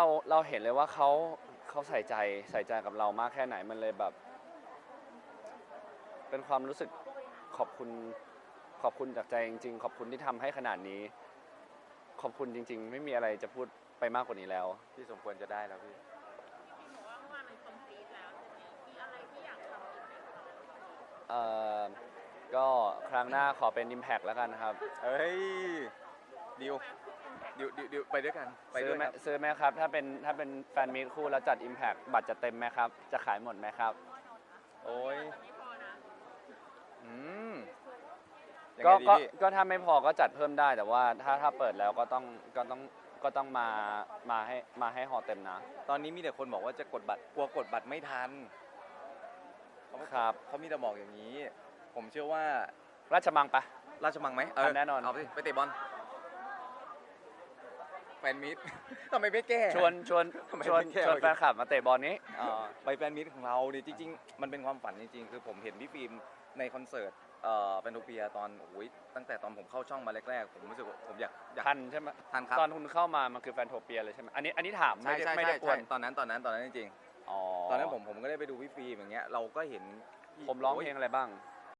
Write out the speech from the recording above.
เราเราเห็นเลยว่าเขาเขาใส่ใจใส่ใจกับเรามากแค่ไหนมันเลยแบบ เป็นความรู้สึกขอบคุณขอบคุณจากใจจริง ๆ ขอบคุณที่ทำให้ขนาดนี้ ขอบคุณจริง ๆ ไม่มีอะไรจะพูดไปมากกว่านี้แล้ว พี่สมควรจะได้แล้วพี่บอกว่าเมื่อวานมันคอมพลีทแล้วใช่ไหมมีอะไรที่อยากทำอีกไหมคะเอ่อ ก็ครั้งหน้าขอเป็น Impact แล้วกันครับเฮ้ยดิว ดิวดิวดิวไปด้วยกันไปซื้ด้อวยไหมครับซื้อไหมครับ ถ้าเป็นถ้าเป็นแฟนมีตคู่แล้วจัด Impact บัตรจะเต็มไหมครับ จะขายหมดไหมครับ โอ้ยแต่ไม่พอนะอืมยังก็ไงดีก็พี่ก็ถ้าไม่พอก็จัดเพิ่มได้แต่ว่าถ้าถ้าเปิดแล้วก็ต้องก็ต้องก็ต้องมามาให้มาให้หอเต็มนะตอนนี้มีแต่คนบอกว่าจะกดบัตรกลัวกดบัตรไม่ทันเขาครับ เขามีแต่บอกอย่างนี้ ผมเชื่อว่าราชมังปะ ราชมังไหมเอทัอนแน่นอน เอาไปไปเตะบอล แฟนมิตร ทำไมไม่แก้ ชวนชวนทำไมชวนไม่แก้ชวนวะ แฟนคลับมาเตะบอลนี้อ๋อไปแฟนมิตรของเราเนี่ยจริง ๆ มันเป็นความฝันจริง ๆ คือผมเห็นพี่ฟิล์มในคอนเสิร์ตเอ่อแฟนโทเปียตอนโอ้ยตั้งแต่ตอนผมเข้าช่องมาแรกๆ ผมรู้สึกว่าผมอยากอยากทันใช่ไหมทันครับตอนคุณเข้ามามันคือแฟนโทเปียเลยใช่ไหมอันนี้อันนี้ถามใช่ไม่ได้ใช่ไม่ใช่ได้กวใช่นตอนนั้นตอนนั้นตอนนั้นจริงอ๋อๆตอนนั้นผมผมก็ได้ไปดูพี่ฟิล์มอย่างเงี้ยเราก็เห็นผมร้องเพลงอะไรบ้าง